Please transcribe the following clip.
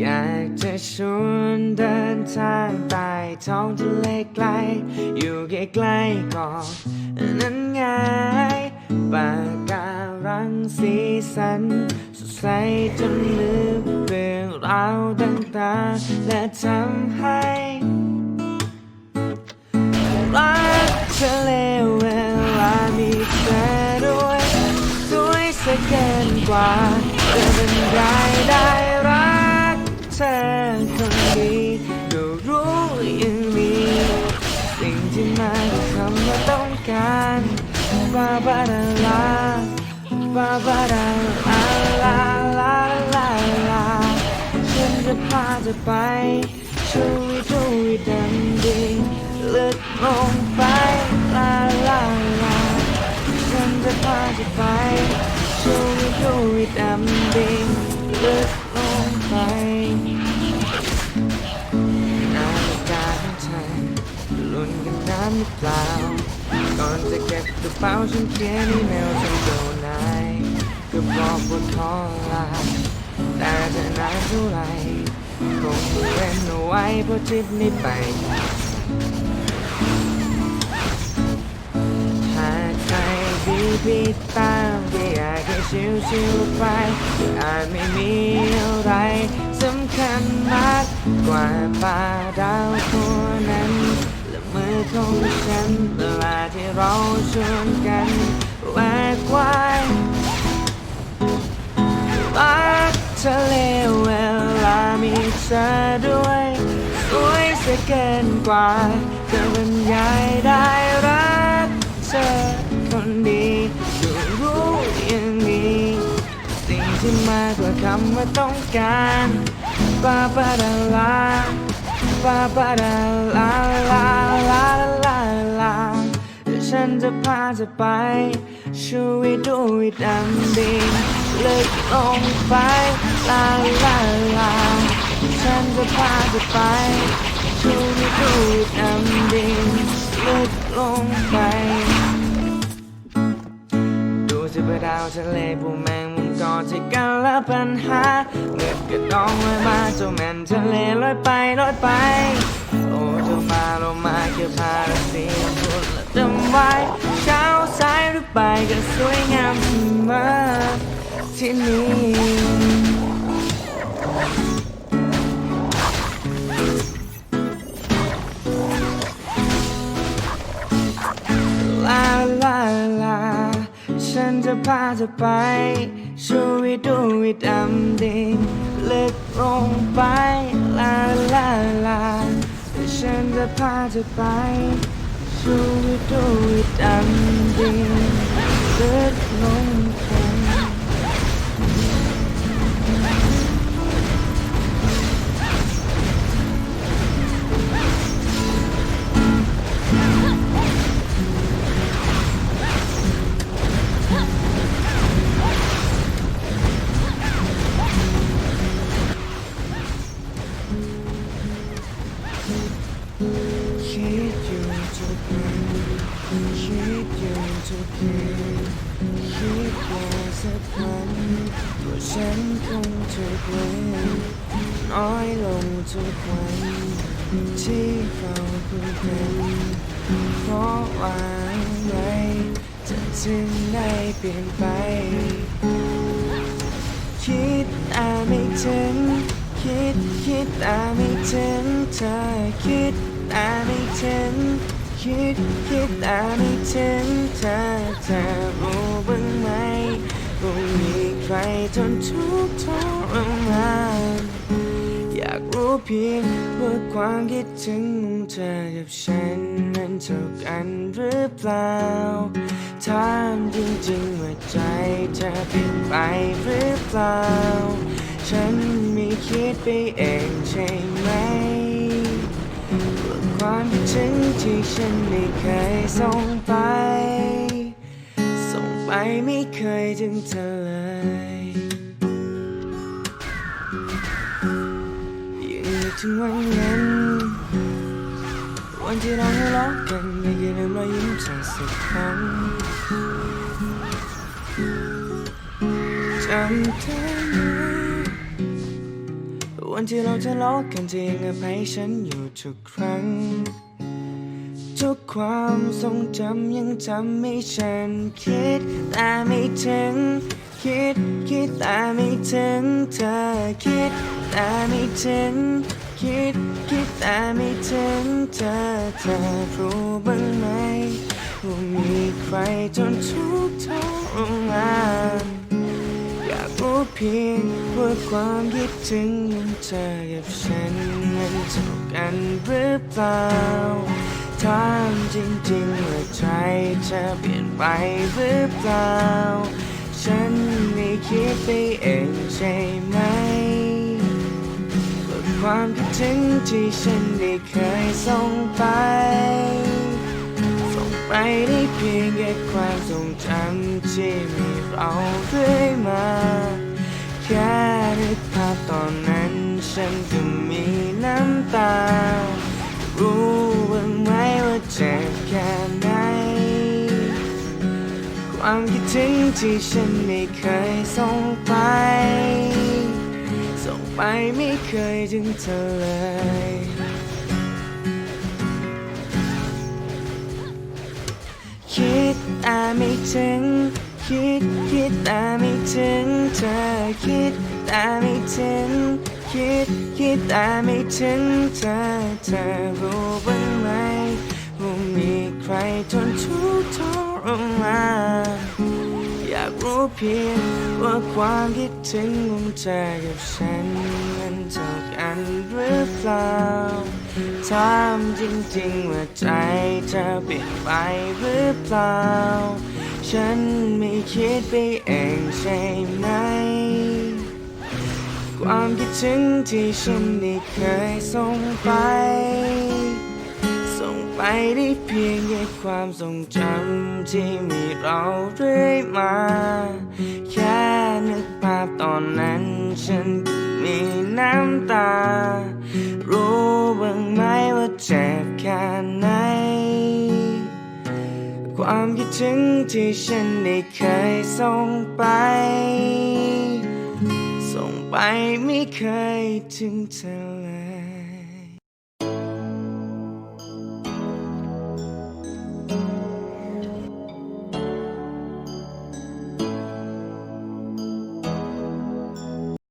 อยากจะชวนเดินทางใต้ท้องทะเลไกล อยู่ใกล้ๆก่อนนั้นไงปาการังสีสันสดใสจนลืมเรื่องราวต่างๆและทำให้รักทะเลเวลามีเธอด้วยสวยสะเกินกว่า ฉันจะไปช่วยดูดำดิ่งลึกลงไปลาลาลาฉันจะพาเธอไปช่วยดูดำดิ่งลึกลงไปนาฬิกาของเธอลุ้นกันนานหรือเปล่าก่อนจะเก็บกระเป๋าฉันเขียนอีเมลส่งโดนายก็บอกบนขอลาแต่จะนานเท่าไหร่ คงเว้นเอาไว้เพราะทริปนี้ไป หากใครดีพี่ตามก็อยากให้ชิวๆไป อาจไม่มีอะไรสำคัญมากกว่าป่าดาวตัวนั้น และมือของฉันเวลาที่เราชวนกันแหวกว่าย ยเกินกว่าจะบรรยายได้รักเธอคนดีก็รู้อย่างนี้สิ่งที่มากกว่าคำว่าต้องการบาบาดาลาบาบาดาลาลาลาลาลาเดี๋ยวฉันจะพาเธอไปช่วยดูดำดิ่งลึกลงไปลาลาลาฉันจะพาเธอไป ช่วยดูดำดิ่งลึกลงไป ดูสิบดาวทะเลผู้แมงมุมก่อที่กันละปัญหาเงินกระดองลอยมาเจ้าแม่นทะเลลอยไปลอยไป โอ้เจ้ามาโลมาเกี่ยวพาราสีพูดและจำไว้เช้าสายหรือไปายก็สวยงามเสมอที่นี่ จะพาเธอไปช่วยดูวิดำดิ่งลึกลงไปลาลาลาฉันจะพาเธอไปช่วยดูวิดำ ฉันคงจะเปลี่ยนน้อยลงทุกวันที่เราคุยกันเพราะว่าอะไรจะถึงได้เปลี่ยนไป คิดแต่ไม่ถึง คิดคิดแต่ไม่ถึงเธอคิดแต่ไม่ถึง คิดคิดแต่ไม่ถึงเธอเธอรู้บ้างไหมว่ามีใครทนทุกข์ทรมานอยากรู้เพียงว่าความคิดถึงของเธอกับฉันนั้นเท่ากันหรือเปล่าถามจริงๆว่าใจเธอเปลี่ยนไปหรือเปล่า ฉันไม่คิดไปเองใช่ไหม ความคิดถึงที่ฉันไม่เคยส่งไป ส่งไปไม่เคยถึงเธอเลยยังนึกถึงวันนั้นวันที่เราทะเลาะกันไม่เคยลืมรอยยิ้มเธอสักครั้งจำได้ไหม วันที่เราทะเลาะกันจะยังอภัยฉันอยู่ทุกครั้ง ทุกความทรงจำยังจำให้ฉันคิดแต่ไม่ถึง คิดคิดแต่ไม่ถึง เธอคิดแต่ไม่ถึง คิดคิดแต่ไม่ถึง เธอเธอรู้บ้างไหมว่ามีใครจนทุกข์ทรมาน รู้เพียงว่าความคิดถึงของเธอกับฉันมันเท่ากันหรือเปล่าถามจริงๆว่าใจจะเปลี่ยนไปหรือเปล่า ฉันไม่คิดไปเองใช่ไหมว่าความคิดถึงที่ฉันได้เคยส่งไป ไปได้เพียงแค่ความทรงจำที่มีเราเรื่อยมา แค่นึกภาพตอนนั้นฉันก็มีน้ำตา รู้บ้างไหมว่าเจ็บแค่ไหน ความคิดถึงที่ฉันไม่เคยส่งไป ส่งไปไม่เคยถึงเธอเลย ไม่ถึง คิดคิดแต่ไม่ถึง เธอคิดแต่ไม่ถึง คิดคิดแต่ไม่ถึง เธอเธอรู้บ้างไหมว่ามีใครทนทุกข์ทรมานอยากรู้เพียงว่าความคิดถึงของเธอกับฉันมันเท่ากันหรือเปล่า ถามจริงๆว่าใจจะเปลี่ยนไปหรือเปล่า ฉันไม่คิดไปเองใช่ไหม ความคิดถึงที่ฉันได้เคยส่งไป ส่งไปได้เพียงแค่ความทรงจำที่มีเราเรื่อยมา แค่นึกภาพตอนนั้นฉันก็มีน้ำตา ถึงที่ฉันได้เคยส่งไป ส่งไปไม่เคยถึงเธอเลย